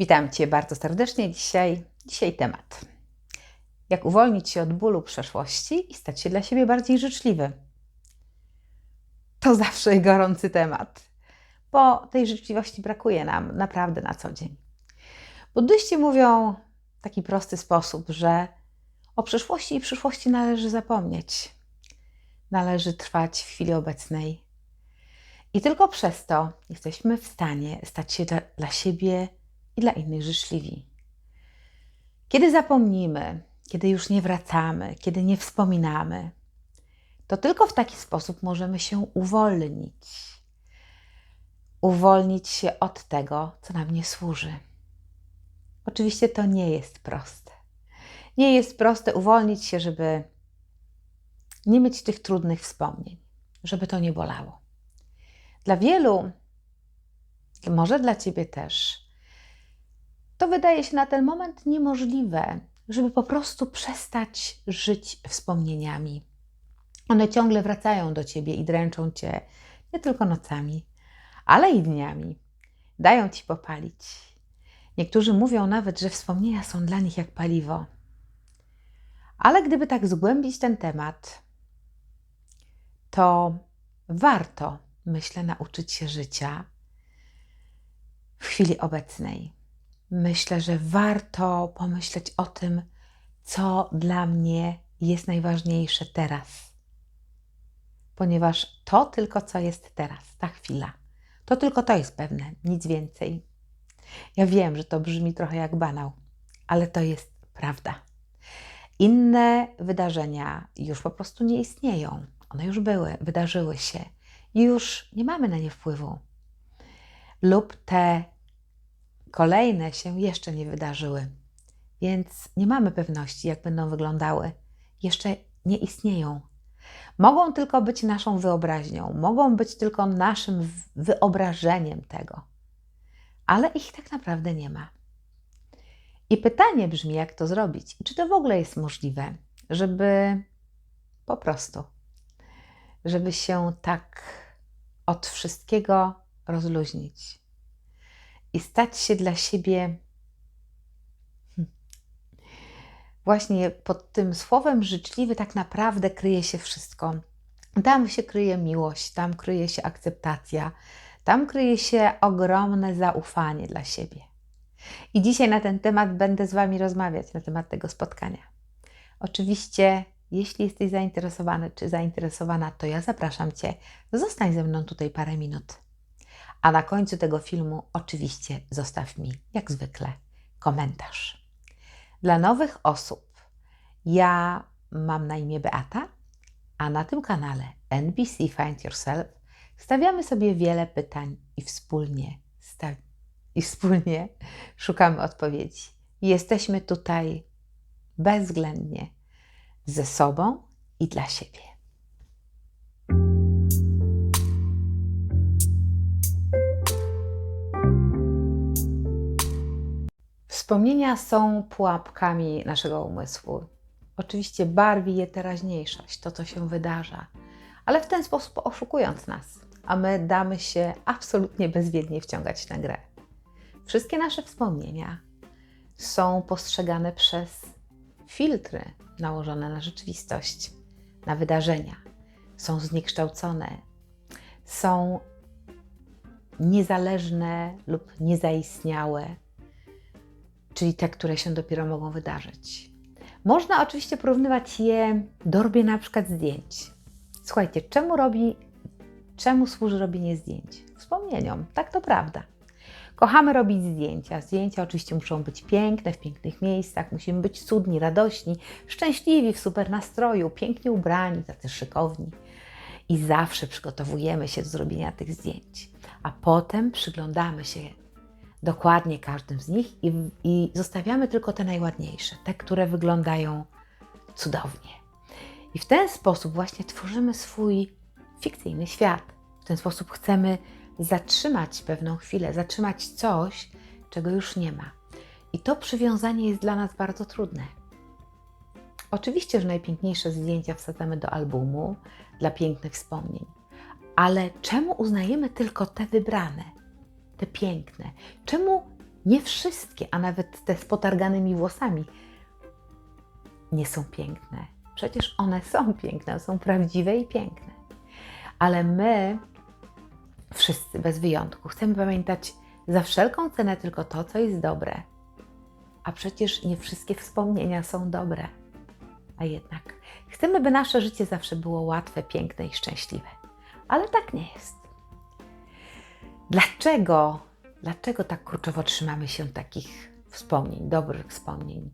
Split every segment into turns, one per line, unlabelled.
Witam Cię bardzo serdecznie. Dzisiaj, dzisiaj temat. Jak uwolnić się od bólu przeszłości i stać się dla siebie bardziej życzliwy. To zawsze gorący temat, bo tej życzliwości brakuje nam naprawdę na co dzień. Buddyści mówią w taki prosty sposób, że o przeszłości i przyszłości należy zapomnieć. Należy trwać w chwili obecnej. I tylko przez to jesteśmy w stanie stać się dla, dla siebie i dla innych życzliwi. Kiedy zapomnimy, kiedy już nie wracamy, kiedy nie wspominamy, to tylko w taki sposób możemy się uwolnić. Uwolnić się od tego, co nam nie służy. Oczywiście to nie jest proste. Nie jest proste uwolnić się, żeby nie mieć tych trudnych wspomnień, żeby to nie bolało. Dla wielu, może dla ciebie też, to wydaje się na ten moment niemożliwe, żeby po prostu przestać żyć wspomnieniami. One ciągle wracają do ciebie i dręczą cię nie tylko nocami, ale i dniami. Dają ci popalić. Niektórzy mówią nawet, że wspomnienia są dla nich jak paliwo. Ale gdyby tak zgłębić ten temat, to warto, myślę, nauczyć się życia w chwili obecnej. Myślę, że warto pomyśleć o tym, co dla mnie jest najważniejsze teraz. Ponieważ to tylko, co jest teraz, ta chwila, to tylko to jest pewne, nic więcej. Ja wiem, że to brzmi trochę jak banał, ale to jest prawda. Inne wydarzenia już po prostu nie istnieją. One już były, wydarzyły się i już nie mamy na nie wpływu. Lub te kolejne się jeszcze nie wydarzyły, więc nie mamy pewności, jak będą wyglądały. Jeszcze nie istnieją. Mogą tylko być naszą wyobraźnią, mogą być tylko naszym wyobrażeniem tego, ale ich tak naprawdę nie ma. I pytanie brzmi, jak to zrobić? Czy to w ogóle jest możliwe, żeby po prostu, żeby się tak od wszystkiego rozluźnić i stać się dla siebie hmm, właśnie pod tym słowem życzliwy tak naprawdę kryje się wszystko. Tam się kryje miłość, tam kryje się akceptacja, tam kryje się ogromne zaufanie dla siebie. I dzisiaj na ten temat będę z Wami rozmawiać, na temat tego spotkania. Oczywiście, jeśli jesteś zainteresowany czy zainteresowana, to ja zapraszam Cię, zostań ze mną tutaj parę minut. A na końcu tego filmu oczywiście zostaw mi, jak zwykle, komentarz. Dla nowych osób, ja mam na imię Beata, a na tym kanale NBC Find Yourself stawiamy sobie wiele pytań i wspólnie i wspólnie szukamy odpowiedzi. Jesteśmy tutaj bezwzględnie ze sobą i dla siebie. Wspomnienia są pułapkami naszego umysłu. Oczywiście barwi je teraźniejszość, to co się wydarza, ale w ten sposób oszukując nas, a my damy się absolutnie bezwiednie wciągać na grę. Wszystkie nasze wspomnienia są postrzegane przez filtry nałożone na rzeczywistość, na wydarzenia. Są zniekształcone, są niezależne lub niezaistniałe, czyli te, które się dopiero mogą wydarzyć. Można oczywiście porównywać je do robienia na przykład zdjęć. Słuchajcie, czemu robi, czemu służy robienie zdjęć? Wspomnieniom, tak to prawda. Kochamy robić zdjęcia. Zdjęcia oczywiście muszą być piękne, w pięknych miejscach. Musimy być cudni, radośni, szczęśliwi, w super nastroju, pięknie ubrani, tacy szykowni. I zawsze przygotowujemy się do zrobienia tych zdjęć. A potem przyglądamy się dokładnie każdym z nich i, i zostawiamy tylko te najładniejsze, te, które wyglądają cudownie. I w ten sposób właśnie tworzymy swój fikcyjny świat. W ten sposób chcemy zatrzymać pewną chwilę, zatrzymać coś, czego już nie ma. I to przywiązanie jest dla nas bardzo trudne. Oczywiście, że najpiękniejsze zdjęcia wsadzamy do albumu dla pięknych wspomnień, ale czemu uznajemy tylko te wybrane, te piękne? Czemu Nie wszystkie, a nawet te z potarganymi włosami nie są piękne. Przecież one są piękne, są prawdziwe i piękne. Ale my, wszyscy bez wyjątku, chcemy pamiętać za wszelką cenę tylko to, co jest dobre. A przecież nie wszystkie wspomnienia są dobre. A jednak chcemy, by nasze życie zawsze było łatwe, piękne i szczęśliwe. Ale tak nie jest. Dlaczego, dlaczego tak kurczowo trzymamy się takich wspomnień, dobrych wspomnień?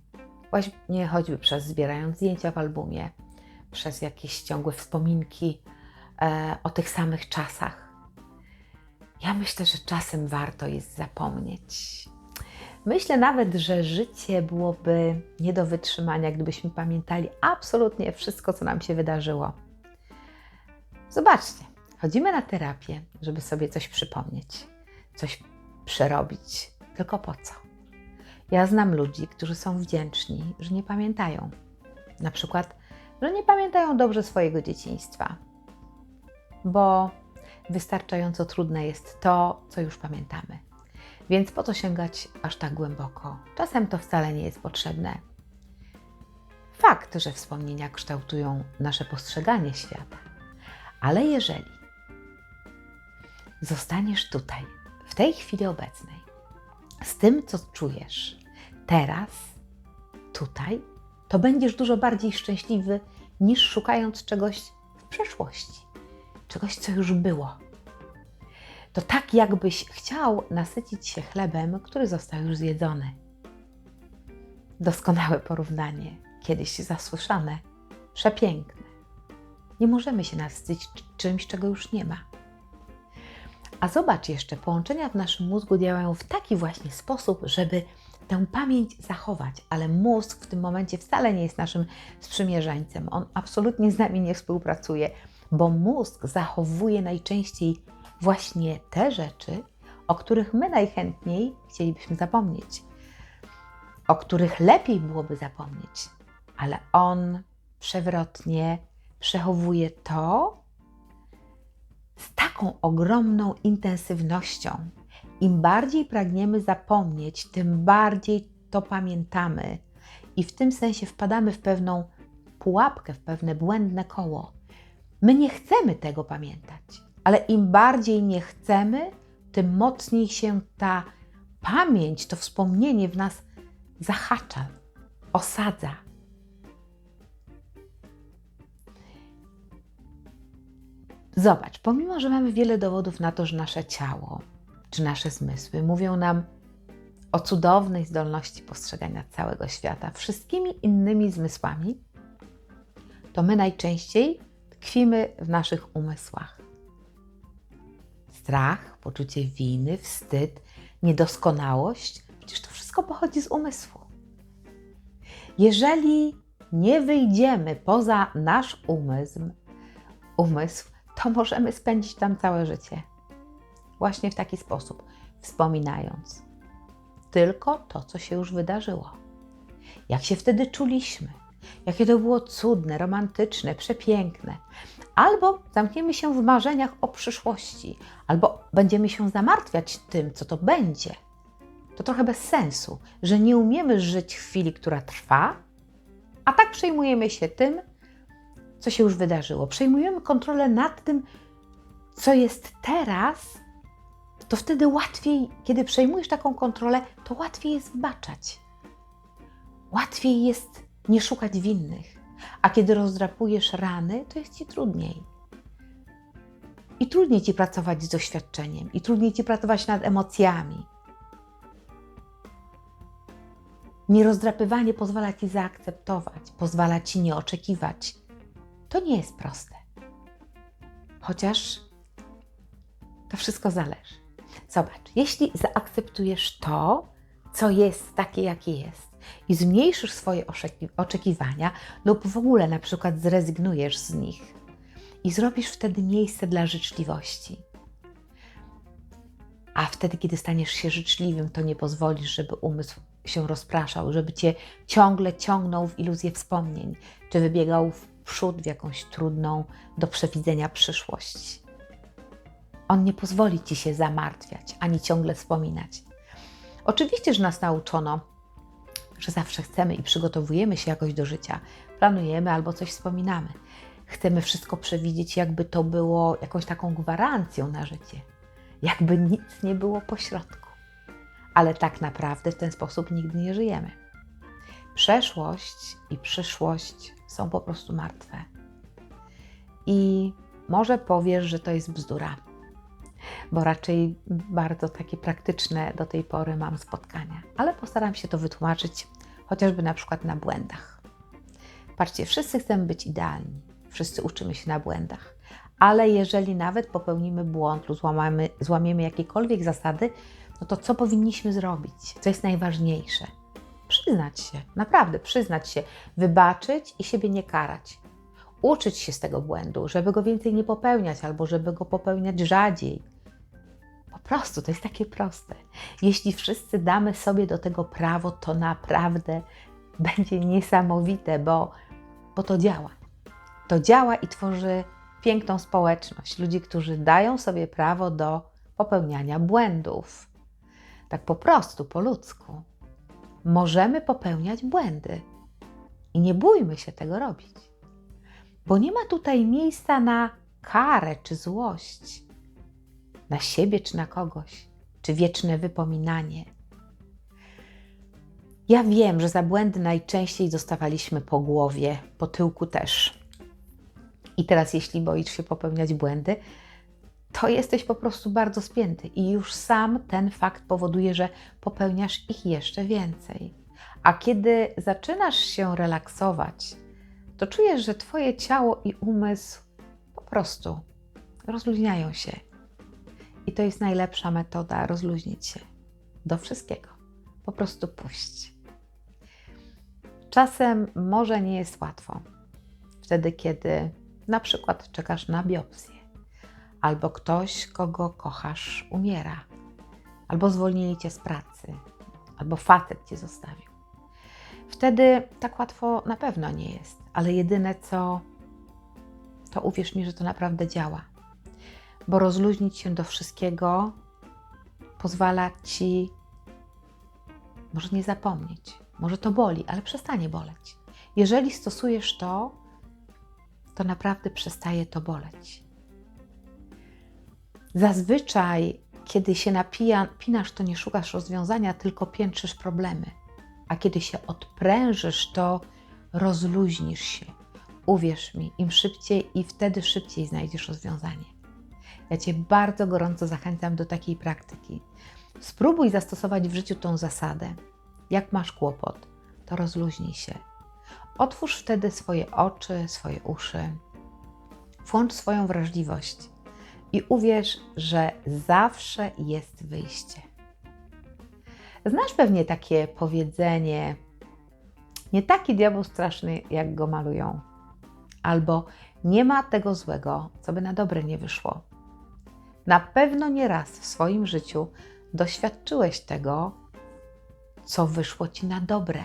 Właśnie choćby przez zbierając zdjęcia w albumie, przez jakieś ciągłe wspominki e, o tych samych czasach. Ja myślę, że czasem warto jest zapomnieć. Myślę nawet, że życie byłoby nie do wytrzymania, gdybyśmy pamiętali absolutnie wszystko, co nam się wydarzyło. Zobaczcie, chodzimy na terapię, żeby sobie coś przypomnieć, coś przerobić. Tylko po co? Ja znam ludzi, którzy są wdzięczni, że nie pamiętają. Na przykład, że nie pamiętają dobrze swojego dzieciństwa, bo wystarczająco trudne jest to, co już pamiętamy. Więc po co sięgać aż tak głęboko? Czasem to wcale nie jest potrzebne. Fakt, że wspomnienia kształtują nasze postrzeganie świata, ale jeżeli zostaniesz tutaj, w tej chwili obecnej, z tym, co czujesz teraz, tutaj, to będziesz dużo bardziej szczęśliwy niż szukając czegoś w przeszłości, czegoś, co już było. To tak, jakbyś chciał nasycić się chlebem, który został już zjedzony. Doskonałe porównanie, kiedyś zasłyszane, przepiękne. Nie możemy się nasycić czymś, czego już nie ma. A zobacz jeszcze, połączenia w naszym mózgu działają w taki właśnie sposób, żeby tę pamięć zachować, ale mózg w tym momencie wcale nie jest naszym sprzymierzeńcem. On absolutnie z nami nie współpracuje, bo mózg zachowuje najczęściej właśnie te rzeczy, o których my najchętniej chcielibyśmy zapomnieć, o których lepiej byłoby zapomnieć, ale on przewrotnie przechowuje to z taką ogromną intensywnością. Im bardziej pragniemy zapomnieć, tym bardziej to pamiętamy i w tym sensie wpadamy w pewną pułapkę, w pewne błędne koło. My nie chcemy tego pamiętać, ale im bardziej nie chcemy, tym mocniej się ta pamięć, to wspomnienie w nas zahacza, osadza. Zobacz, pomimo, że mamy wiele dowodów na to, że nasze ciało czy nasze zmysły mówią nam o cudownej zdolności postrzegania całego świata wszystkimi innymi zmysłami, to my najczęściej tkwimy w naszych umysłach. Strach, poczucie winy, wstyd, niedoskonałość przecież to wszystko pochodzi z umysłu. Jeżeli nie wyjdziemy poza nasz umysł, umysł, to możemy spędzić tam całe życie. Właśnie w taki sposób, wspominając tylko to, co się już wydarzyło. Jak się wtedy czuliśmy, jakie to było cudne, romantyczne, przepiękne. Albo zamkniemy się w marzeniach o przyszłości, albo będziemy się zamartwiać tym, co to będzie. To trochę bez sensu, że nie umiemy żyć w chwili, która trwa, a tak przejmujemy się tym, co się już wydarzyło. Przejmujemy kontrolę nad tym, co jest teraz, to wtedy łatwiej, kiedy przejmujesz taką kontrolę, to łatwiej jest wybaczać. Łatwiej jest nie szukać winnych. A kiedy rozdrapujesz rany, to jest ci trudniej. I trudniej ci pracować z doświadczeniem, i trudniej ci pracować nad emocjami. Nierozdrapywanie pozwala ci zaakceptować, pozwala ci nie oczekiwać. To nie jest proste. Chociaż to wszystko zależy. Zobacz, jeśli zaakceptujesz to, co jest takie, jakie jest, i zmniejszysz swoje oczekiwania, lub w ogóle na przykład zrezygnujesz z nich, i zrobisz wtedy miejsce dla życzliwości. A wtedy, kiedy staniesz się życzliwym, to nie pozwolisz, żeby umysł się rozpraszał, żeby cię ciągle ciągnął w iluzję wspomnień, czy wybiegał w przód w jakąś trudną do przewidzenia przyszłość. On nie pozwoli ci się zamartwiać ani ciągle wspominać. Oczywiście, że nas nauczono, że zawsze chcemy i przygotowujemy się jakoś do życia, planujemy albo coś wspominamy. Chcemy wszystko przewidzieć, jakby to było jakąś taką gwarancją na życie, jakby nic nie było pośrodku. Ale tak naprawdę w ten sposób nigdy nie żyjemy. Przeszłość i przyszłość są po prostu martwe. I może powiesz, że to jest bzdura, bo raczej bardzo takie praktyczne do tej pory mam spotkania, ale postaram się to wytłumaczyć chociażby na przykład na błędach. Patrzcie, wszyscy chcemy być idealni, wszyscy uczymy się na błędach, ale jeżeli nawet popełnimy błąd lub złamamy, złamiemy jakiekolwiek zasady, no to co powinniśmy zrobić? Co jest najważniejsze? Przyznać się, naprawdę przyznać się, wybaczyć i siebie nie karać. Uczyć się z tego błędu, żeby go więcej nie popełniać albo żeby go popełniać rzadziej. Po prostu to jest takie proste. Jeśli wszyscy damy sobie do tego prawo, to naprawdę będzie niesamowite, bo, bo to działa. To działa i tworzy piękną społeczność ludzi, którzy dają sobie prawo do popełniania błędów. Tak po prostu, po ludzku. Możemy popełniać błędy i nie bójmy się tego robić, bo nie ma tutaj miejsca na karę czy złość, na siebie czy na kogoś, czy wieczne wypominanie. Ja wiem, że za błędy najczęściej dostawaliśmy po głowie, po tyłku też. I teraz, jeśli boisz się popełniać błędy, to jesteś po prostu bardzo spięty i już sam ten fakt powoduje, że popełniasz ich jeszcze więcej. A kiedy zaczynasz się relaksować, to czujesz, że Twoje ciało i umysł po prostu rozluźniają się. I to jest najlepsza metoda rozluźnić się do wszystkiego. Po prostu puść. Czasem może nie jest łatwo. Wtedy, kiedy na przykład czekasz na biopsję, albo ktoś, kogo kochasz, umiera, albo zwolnili cię z pracy, albo facet cię zostawił. Wtedy tak łatwo na pewno nie jest, ale jedyne co, to uwierz mi, że to naprawdę działa. Bo rozluźnić się do wszystkiego pozwala ci, może nie zapomnieć, może to boli, ale przestanie boleć. Jeżeli stosujesz to, to naprawdę przestaje to boleć. Zazwyczaj, kiedy się napinasz, to nie szukasz rozwiązania, tylko piętrzysz problemy. A kiedy się odprężysz, to rozluźnisz się. Uwierz mi, im szybciej i wtedy szybciej znajdziesz rozwiązanie. Ja Cię bardzo gorąco zachęcam do takiej praktyki. Spróbuj zastosować w życiu tą zasadę. Jak masz kłopot, to rozluźnij się. Otwórz wtedy swoje oczy, swoje uszy. Włącz swoją wrażliwość i uwierz, że zawsze jest wyjście. Znasz pewnie takie powiedzenie: Nie taki diabeł straszny, jak go malują, albo nie ma tego złego, co by na dobre nie wyszło. Na pewno nie raz w swoim życiu doświadczyłeś tego, co wyszło ci na dobre.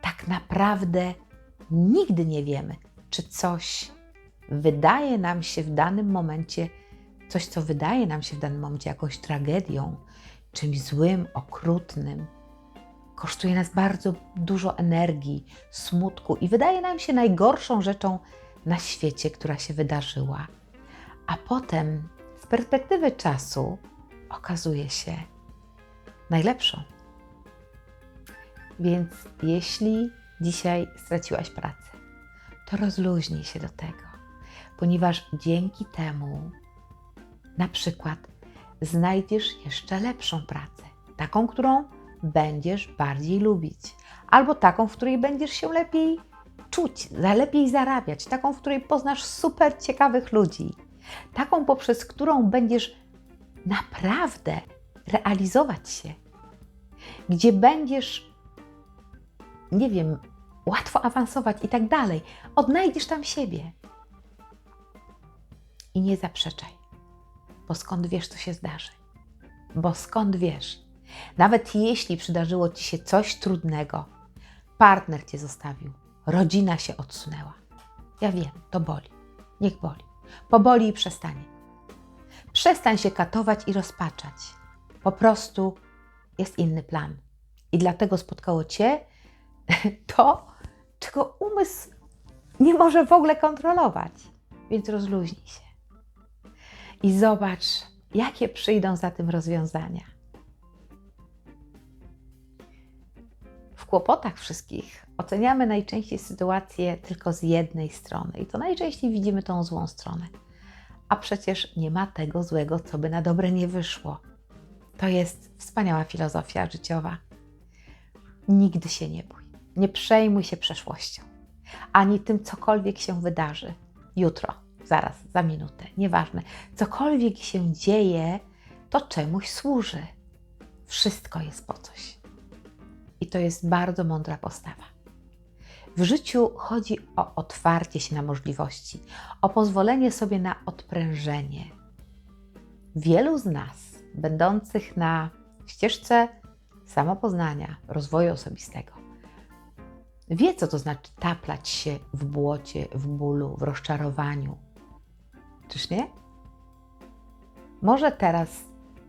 Tak naprawdę nigdy nie wiemy, czy coś wydaje nam się w danym momencie, coś, co wydaje nam się w danym momencie jakąś tragedią, czymś złym, okrutnym, kosztuje nas bardzo dużo energii, smutku i wydaje nam się najgorszą rzeczą na świecie, która się wydarzyła. A potem z perspektywy czasu okazuje się najlepszą. Więc jeśli dzisiaj straciłaś pracę, to rozluźnij się do tego ponieważ dzięki temu na przykład znajdziesz jeszcze lepszą pracę, taką, którą będziesz bardziej lubić, albo taką, w której będziesz się lepiej czuć, lepiej zarabiać, taką, w której poznasz super ciekawych ludzi, taką, poprzez którą będziesz naprawdę realizować się, gdzie będziesz, nie wiem, łatwo awansować i tak dalej. Odnajdziesz tam siebie i nie zaprzeczaj, bo skąd wiesz, co się zdarzy? Bo skąd wiesz? Nawet jeśli przydarzyło ci się coś trudnego, partner cię zostawił, rodzina się odsunęła. Ja wiem, to boli. Niech boli. Poboli i przestanie. Przestań się katować i rozpaczać. Po prostu jest inny plan. I dlatego spotkało Cię to, czego umysł nie może w ogóle kontrolować. Więc rozluźnij się. I zobacz, jakie przyjdą za tym rozwiązania. W kłopotach wszystkich oceniamy najczęściej sytuację tylko z jednej strony i to najczęściej widzimy tą złą stronę. A przecież nie ma tego złego, co by na dobre nie wyszło. To jest wspaniała filozofia życiowa. Nigdy się nie bój. Nie przejmuj się przeszłością, ani tym, cokolwiek się wydarzy. Jutro, zaraz, za minutę, nieważne. Cokolwiek się dzieje, to czemuś służy. Wszystko jest po coś. I to jest bardzo mądra postawa. W życiu chodzi o otwarcie się na możliwości, o pozwolenie sobie na odprężenie. Wielu z nas, będących na ścieżce samopoznania, rozwoju osobistego, wie, co to znaczy taplać się w błocie, w bólu, w rozczarowaniu. Czyż nie? Może teraz,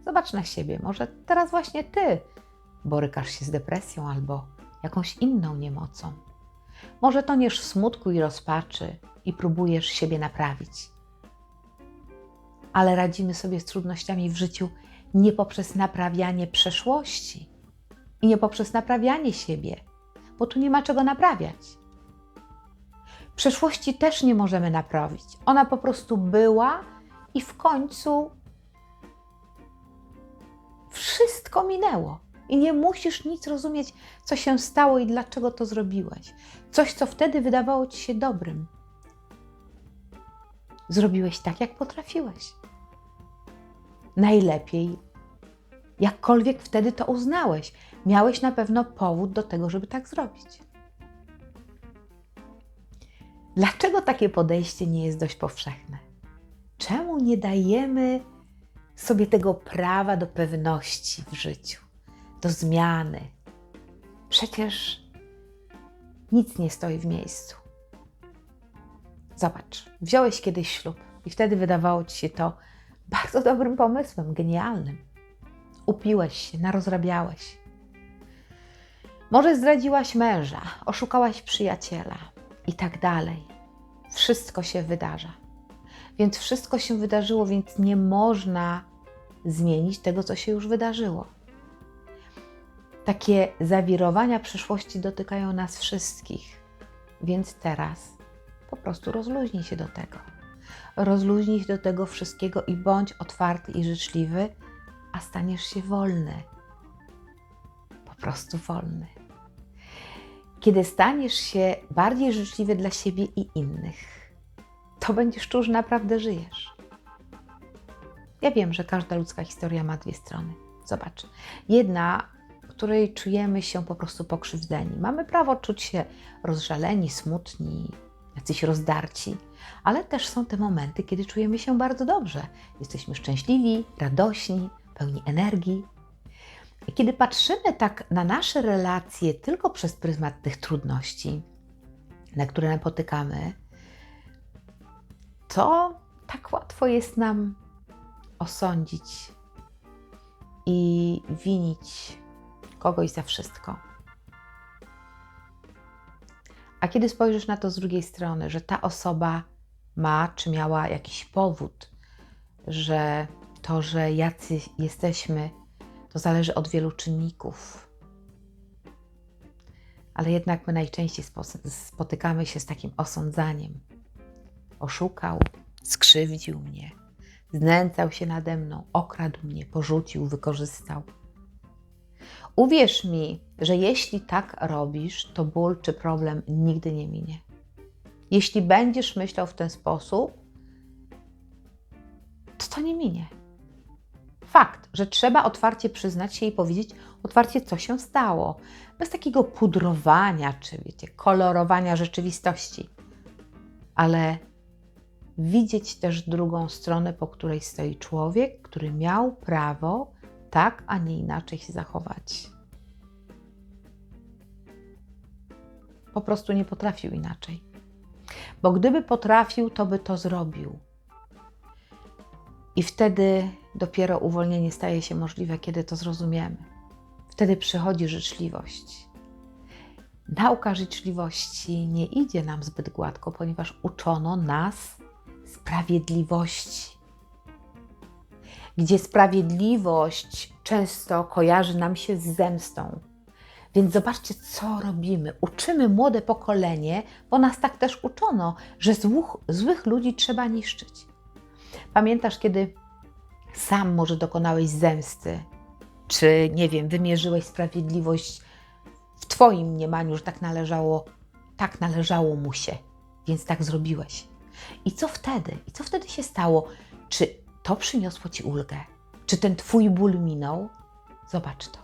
zobacz na siebie, może teraz właśnie ty borykasz się z depresją albo jakąś inną niemocą. Może toniesz w smutku i rozpaczy i próbujesz siebie naprawić. Ale radzimy sobie z trudnościami w życiu nie poprzez naprawianie przeszłości i nie poprzez naprawianie siebie, bo tu nie ma czego naprawiać. Przeszłości też nie możemy naprawić. Ona po prostu była i w końcu wszystko minęło. I nie musisz nic rozumieć, co się stało i dlaczego to zrobiłeś. Coś, co wtedy wydawało ci się dobrym. Zrobiłeś tak, jak potrafiłeś. Najlepiej, jakkolwiek wtedy to uznałeś. Miałeś na pewno powód do tego, żeby tak zrobić. Dlaczego takie podejście nie jest dość powszechne? Czemu nie dajemy sobie tego prawa do pewności w życiu? do zmiany. Przecież nic nie stoi w miejscu. Zobacz, wziąłeś kiedyś ślub i wtedy wydawało ci się to bardzo dobrym pomysłem, genialnym. Upiłeś się, narozrabiałeś. Może zdradziłaś męża, oszukałaś przyjaciela i tak dalej. Wszystko się wydarza. Więc wszystko się wydarzyło, więc nie można zmienić tego, co się już wydarzyło. Takie zawirowania przyszłości dotykają nas wszystkich, więc teraz po prostu rozluźnij się do tego. Rozluźnij się do tego wszystkiego i bądź otwarty i życzliwy, a staniesz się wolny. Po prostu wolny. Kiedy staniesz się bardziej życzliwy dla siebie i innych, to będziesz czuł, że naprawdę żyjesz. Ja wiem, że każda ludzka historia ma dwie strony. Zobacz. Jedna której czujemy się po prostu pokrzywdzeni. Mamy prawo czuć się rozżaleni, smutni, jacyś rozdarci, ale też są te momenty, kiedy czujemy się bardzo dobrze. Jesteśmy szczęśliwi, radośni, pełni energii. Kiedy patrzymy tak na nasze relacje tylko przez pryzmat tych trudności, na które napotykamy, to tak łatwo jest nam osądzić i winić kogoś za wszystko. A kiedy spojrzysz na to z drugiej strony, że ta osoba ma czy miała jakiś powód, że to, że jacy jesteśmy, to zależy od wielu czynników. Ale jednak my najczęściej spotykamy się z takim osądzaniem. Oszukał, skrzywdził mnie, znęcał się nade mną, okradł mnie, porzucił, wykorzystał. Uwierz mi, że jeśli tak robisz, to ból czy problem nigdy nie minie. Jeśli będziesz myślał w ten sposób, to to nie minie. Fakt, że trzeba otwarcie przyznać się i powiedzieć otwarcie, co się stało, bez takiego pudrowania czy wiecie, kolorowania rzeczywistości, ale widzieć też drugą stronę, po której stoi człowiek, który miał prawo tak, a nie inaczej się zachować. Po prostu nie potrafił inaczej. Bo gdyby potrafił, to by to zrobił. I wtedy dopiero uwolnienie staje się możliwe, kiedy to zrozumiemy. Wtedy przychodzi życzliwość. Nauka życzliwości nie idzie nam zbyt gładko, ponieważ uczono nas sprawiedliwości. Gdzie sprawiedliwość często kojarzy nam się z zemstą. Więc zobaczcie, co robimy. Uczymy młode pokolenie, bo nas tak też uczono, że złych, złych ludzi trzeba niszczyć. Pamiętasz, kiedy sam może dokonałeś zemsty, czy nie wiem, wymierzyłeś sprawiedliwość w Twoim mniemaniu, że tak należało, tak należało mu się, więc tak zrobiłeś. I co wtedy? I co wtedy się stało? Czy to przyniosło Ci ulgę? Czy ten Twój ból minął? Zobacz to.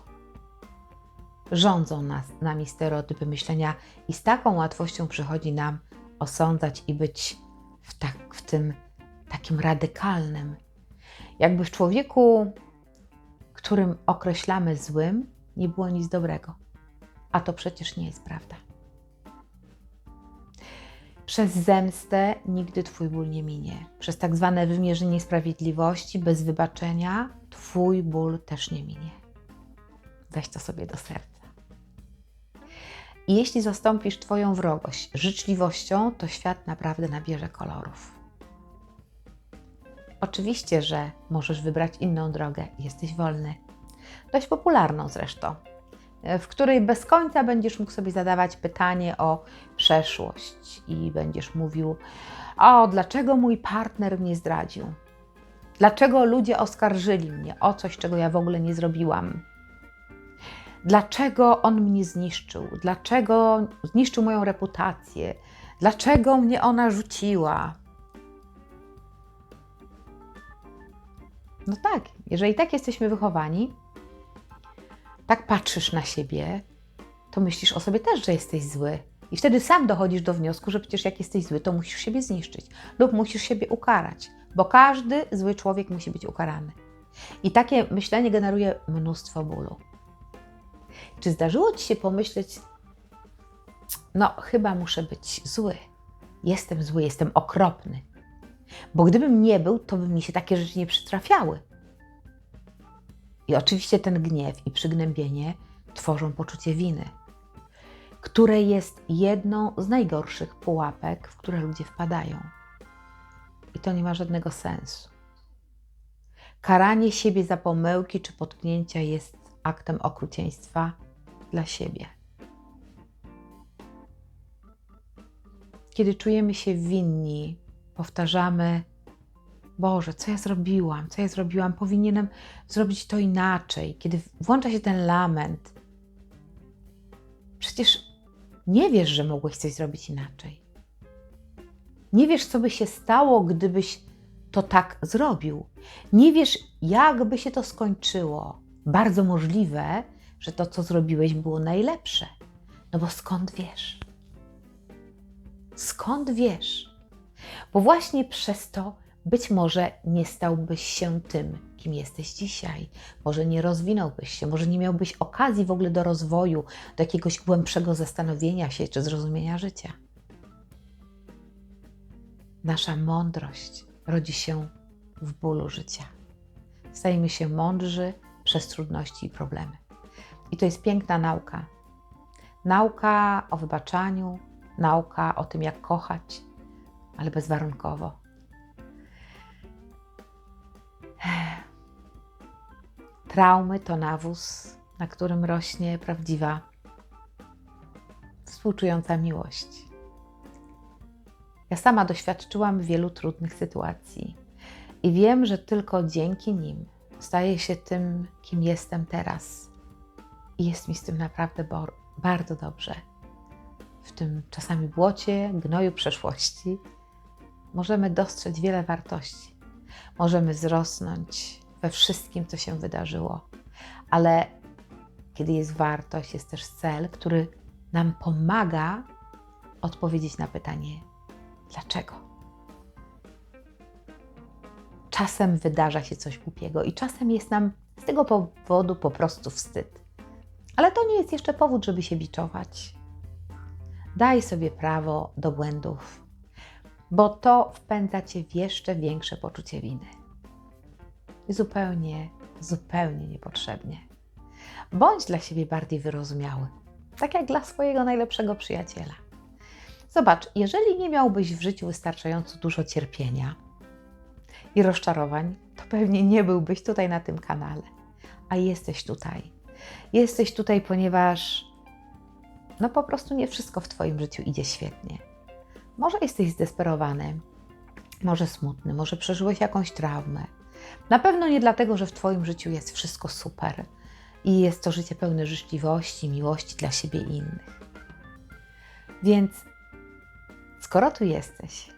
Rządzą nas, nami stereotypy myślenia i z taką łatwością przychodzi nam osądzać i być w, tak, w tym takim radykalnym. Jakby w człowieku, którym określamy złym, nie było nic dobrego. A to przecież nie jest prawda. Przez zemstę nigdy Twój ból nie minie. Przez tak zwane wymierzenie sprawiedliwości bez wybaczenia Twój ból też nie minie. Weź to sobie do serca. I jeśli zastąpisz Twoją wrogość życzliwością, to świat naprawdę nabierze kolorów. Oczywiście, że możesz wybrać inną drogę, jesteś wolny. Dość popularną zresztą, w której bez końca będziesz mógł sobie zadawać pytanie o przeszłość i będziesz mówił: O, dlaczego mój partner mnie zdradził? Dlaczego ludzie oskarżyli mnie o coś, czego ja w ogóle nie zrobiłam? Dlaczego on mnie zniszczył? Dlaczego zniszczył moją reputację? Dlaczego mnie ona rzuciła? No tak, jeżeli tak jesteśmy wychowani, tak patrzysz na siebie, to myślisz o sobie też, że jesteś zły. I wtedy sam dochodzisz do wniosku, że przecież jak jesteś zły, to musisz siebie zniszczyć lub musisz siebie ukarać, bo każdy zły człowiek musi być ukarany. I takie myślenie generuje mnóstwo bólu. Czy zdarzyło Ci się pomyśleć, no chyba muszę być zły, jestem zły, jestem okropny, bo gdybym nie był, to by mi się takie rzeczy nie przytrafiały. I oczywiście ten gniew i przygnębienie tworzą poczucie winy, które jest jedną z najgorszych pułapek, w które ludzie wpadają. I to nie ma żadnego sensu. Karanie siebie za pomyłki czy potknięcia jest aktem okrucieństwa dla siebie. Kiedy czujemy się winni, powtarzamy: Boże, co ja zrobiłam, co ja zrobiłam, powinienem zrobić to inaczej. Kiedy włącza się ten lament, przecież nie wiesz, że mogłeś coś zrobić inaczej. Nie wiesz, co by się stało, gdybyś to tak zrobił. Nie wiesz, jak by się to skończyło. Bardzo możliwe, że to, co zrobiłeś, było najlepsze. No bo skąd wiesz? Skąd wiesz? Bo właśnie przez to być może nie stałbyś się tym, kim jesteś dzisiaj. Może nie rozwinąłbyś się, może nie miałbyś okazji w ogóle do rozwoju, do jakiegoś głębszego zastanowienia się czy zrozumienia życia. Nasza mądrość rodzi się w bólu życia. Stajemy się mądrzy przez trudności i problemy. I to jest piękna nauka. Nauka o wybaczaniu, nauka o tym, jak kochać, ale bezwarunkowo. Traumy to nawóz, na którym rośnie prawdziwa, współczująca miłość. Ja sama doświadczyłam wielu trudnych sytuacji i wiem, że tylko dzięki nim staję się tym, kim jestem teraz. I jest mi z tym naprawdę bardzo dobrze. W tym czasami błocie, gnoju przeszłości możemy dostrzec wiele wartości. Możemy wzrosnąć we wszystkim, co się wydarzyło. Ale kiedy jest wartość, jest też cel, który nam pomaga odpowiedzieć na pytanie: dlaczego? Czasem wydarza się coś głupiego i czasem jest nam z tego powodu po prostu wstyd. Ale to nie jest jeszcze powód, żeby się biczować. Daj sobie prawo do błędów, bo to wpędza cię w jeszcze większe poczucie winy. Zupełnie, zupełnie niepotrzebnie. Bądź dla siebie bardziej wyrozumiały, tak jak dla swojego najlepszego przyjaciela. Zobacz, jeżeli nie miałbyś w życiu wystarczająco dużo cierpienia i rozczarowań, to pewnie nie byłbyś tutaj na tym kanale. A jesteś tutaj. Jesteś tutaj, ponieważ no po prostu nie wszystko w Twoim życiu idzie świetnie. Może jesteś zdesperowany, może smutny, może przeżyłeś jakąś traumę. Na pewno nie dlatego, że w Twoim życiu jest wszystko super i jest to życie pełne życzliwości, miłości dla siebie i innych. Więc skoro tu jesteś,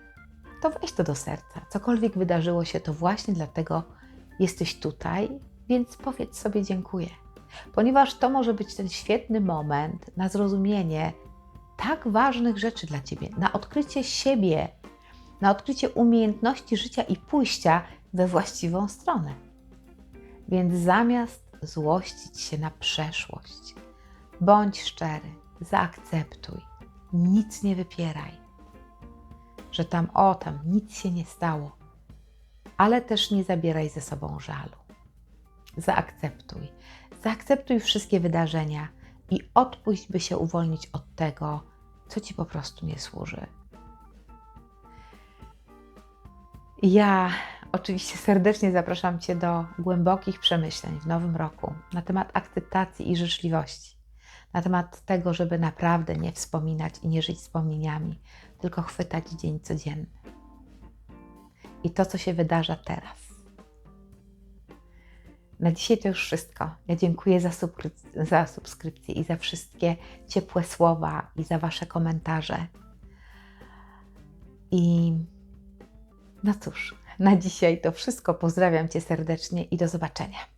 to weź to do serca. Cokolwiek wydarzyło się, to właśnie dlatego jesteś tutaj, więc powiedz sobie dziękuję. Ponieważ to może być ten świetny moment na zrozumienie tak ważnych rzeczy dla Ciebie, na odkrycie siebie, na odkrycie umiejętności życia i pójścia we właściwą stronę. Więc zamiast złościć się na przeszłość, bądź szczery, zaakceptuj, nic nie wypieraj, że tam o tam nic się nie stało, ale też nie zabieraj ze sobą żalu. Zaakceptuj, zaakceptuj wszystkie wydarzenia i odpuść, by się uwolnić od tego, co ci po prostu nie służy. Ja oczywiście serdecznie zapraszam Cię do głębokich przemyśleń w nowym roku na temat akceptacji i życzliwości, na temat tego, żeby naprawdę nie wspominać i nie żyć wspomnieniami, tylko chwytać dzień codzienny. I to, co się wydarza teraz. Na dzisiaj to już wszystko. Ja dziękuję za, subskryp- za subskrypcję i za wszystkie ciepłe słowa i za Wasze komentarze. I no cóż, na dzisiaj to wszystko. Pozdrawiam Cię serdecznie i do zobaczenia.